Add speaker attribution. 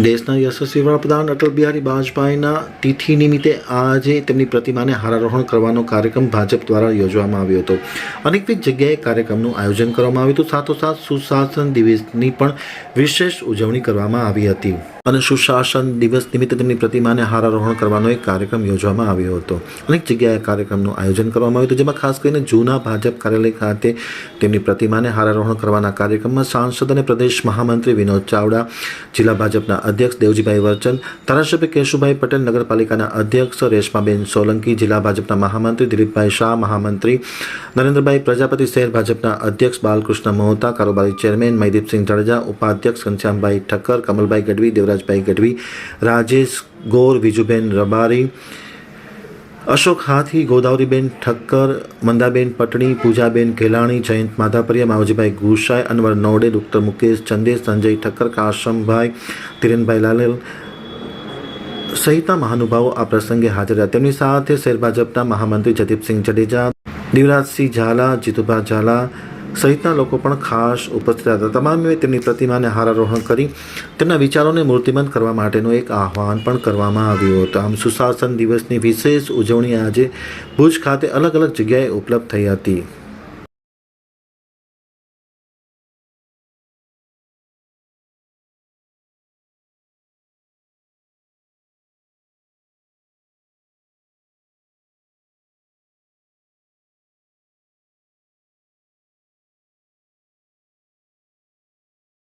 Speaker 1: દેશના યશસ્વી વડાપ્રધાન અટલ બિહારી વાજપેયીના તિથિ નિમિત્તે આજે તેમની પ્રતિમાને હારારોહણ કરવાનો કાર્યક્રમ ભાજપ દ્વારા યોજવામાં આવ્યો હતો. અનેકવિધ જગ્યાએ કાર્યક્રમનું આયોજન કરવામાં આવ્યું હતું. સાથોસાથ સુશાસન દિવસની પણ વિશેષ ઉજવણી કરવામાં આવી હતી. અને સુશાસન દિવસ નિમિત્તે તેમની પ્રતિમાને હારારોહણ કરવાનો એક કાર્યક્રમ યોજવામાં આવ્યો હતો. અનેક જગ્યાએ કાર્યક્રમનું આયોજન કરવામાં આવ્યું હતું, જેમાં ખાસ કરીને જૂના ભાજપ કાર્યાલય ખાતે તેમની પ્રતિમાને હારારોહણ કરવાના કાર્યક્રમમાં સાંસદ અને પ્રદેશ મહામંત્રી વિનોદ ચાવડા, જિલ્લા ભાજપના અધ્યક્ષ દેવજીભાઈ વર્ચન, ધારાસભ્ય કેશુભાઈ પટેલ, નગરપાલિકાના અધ્યક્ષ રેશમાબેન સોલંકી, જિલ્લા ભાજપના મહામંત્રી દિલીપભાઈ શાહ, મહામંત્રી નરેન્દ્રભાઈ પ્રજાપતિ, શહેર ભાજપના અધ્યક્ષ બાલકૃષ્ણ મહોતા, કારોબારી ચેરમેન મયદીપસિંહ જાડેજા, ઉપાધ્યક્ષ ઘનશ્યામભાઈ ઠક્કર, કમલભાઈ ગઢવી દેવરાજભાઈ ગઢવી, રાજેશ ગોર, વિજુબેન રબારી, અશોક હાથી, ગોદાવરીબેન ઠક્કર, મંદાબેન પટણી, પૂજાબેન ઘેલાણી, જયંત માધાપરિયા, માવજીભાઈ ગુસાઈ, અનવર નોડે, ડૉક્ટર મુકેશ ચંદે, સંજય ઠક્કર, કાશમભાઈ, ધીરેનભાઈ લાલેલ સહિતના મહાનુભાવો આ પ્રસંગે હાજર રહ્યા. તેમની સાથે શેર ભાજપના મહામંત્રી જયદીપસિંહ જડેજા, દિવરાજસિંહ ઝાલા, જીતુભા ઝાલા સહિતના લોકો પણ ખાસ ઉપસ્થિત હતા. તમામે તેમની પ્રતિમાને હારારોહણ કરી તેમના વિચારોને મૂર્તિમંત કરવા માટેનું એક આહ્વાન પણ કરવામાં આવ્યું હતું. આમ સુશાસન દિવસની વિશેષ ઉજવણી આજે ભુજ ખાતે અલગ અલગ જગ્યાએ ઉપલબ્ધ થઈ હતી.